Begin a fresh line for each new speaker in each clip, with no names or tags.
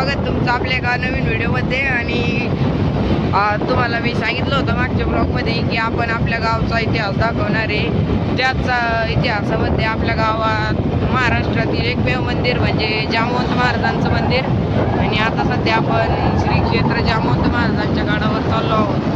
स्वागत तुमचं आपल्या एका नवीन व्हिडिओमध्ये आणि तुम्हाला मी सांगितलं होतं मागच्या ब्लॉगमध्ये की आपण आपल्या गावचा इतिहास दाखवणार आहे. त्याच इतिहासामध्ये आपल्या गावात महाराष्ट्रातील एकमेव मंदिर म्हणजे जामवंत महाराजांचं मंदिर. आणि आता सध्या आपण श्री क्षेत्र जामवंत महाराजांच्या गाडावर चाललो आहोत.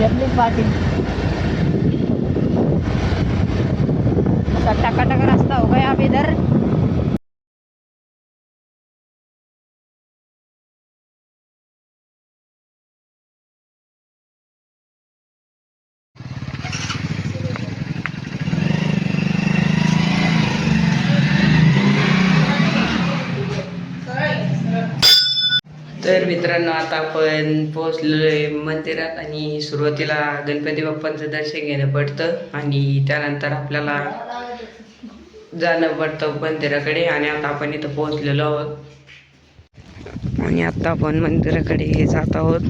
अ,
पाटील टकाटक रास्ता हो गया अब इधर
तर मित्रांनो आता आपण पोहोचलोय मंदिरात आणि सुरुवातीला गणपती बाप्पांचं दर्शन घेणं पडतं आणि त्यानंतर आपल्याला जाणं पडतं मंदिराकडे आणि आता आपण इथं पोहोचलेलो आहोत. आणि आता आपण मंदिराकडे जात आहोत.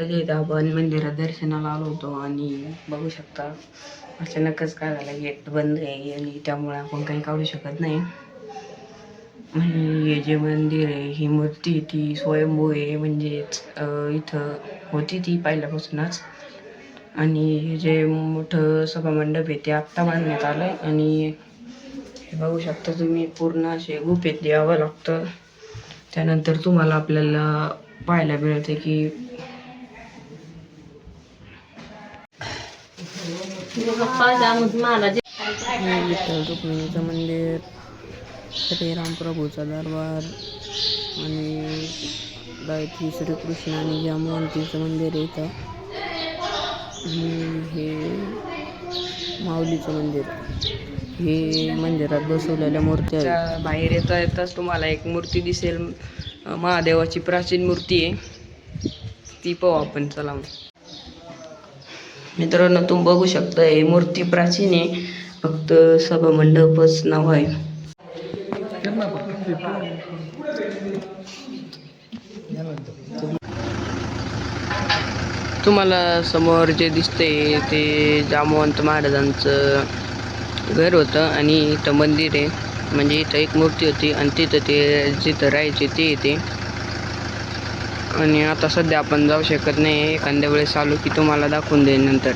आता इथं आपण मंदिरात दर्शनाला आलो होतो आणि बघू शकता अचानकच काय झालं गेट बंद आहे आणि त्यामुळे आपण काही काढू शकत नाही. आणि हे जे मंदिर आहे ही मूर्ती ती स्वयंभू आहे म्हणजेच इथं होती ती पहिल्यापासूनच. आणि हे जे मोठं सभामंडप आहे ते आत्ता बांधण्यात आलं आहे आणि हे बघू शकता तुम्ही पूर्ण असे गुफेत यावं लागतं. त्यानंतर तुम्हाला आपल्याला पाहायला मिळते की रुक्मिणीचं मंदिर श्रीराम प्रभूचा दरबार आणि गायत्री श्रीकृष्ण आणि जामवंतीचं मंदिर आहे इथं. आणि हे माऊलीचं मंदिर. हे मंदिरात बसवलेल्या मूर्त्या बाहेर येता येताच तुम्हाला एक मूर्ती दिसेल. महादेवाची प्राचीन मूर्ती आहे. ती पाहू आपण चला. मित्रांनो तुम्ही बघू शकता मूर्ती प्राचीन आहे. फक्त सभा मंडपच नाव आहे. तुम्हाला समोर जे दिसतंय ते जामवंत महाराजांचं घर होतं आणि इथं मंदिर आहे. म्हणजे इथं एक मूर्ती होती आणि तिथं ते जिथं राहायचे ते येते आणि आता सध्या आपण जाऊ शकत नाही. एखाद्या वेळेस आलो की तुम्हाला दाखवून देईन नंतर.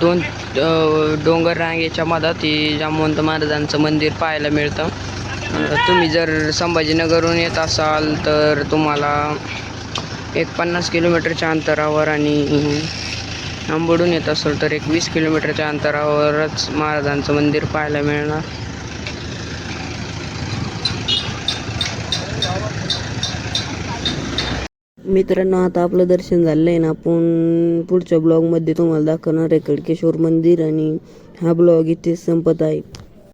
दोन डोंगर रांगेच्या मधात जामवंत महाराजांचं मंदिर पाहायला मिळतं. तुम्ही जर संभाजीनगरहून येत असाल तर तुम्हाला एक पन्नास किलोमीटरच्या अंतरावर आणि आंबडून येत असेल तर एक वीस किलोमीटरच्या अंतरावरच महाराजांचं मंदिर पाहायला मिळणार. मित्रांनो आता आपलं दर्शन झालं आहे ना आपण पुढच्या ब्लॉगमध्ये तुम्हाला दाखवणार आहे खडकेश्वर मंदिर आणि हा ब्लॉग इथे संपत आहे.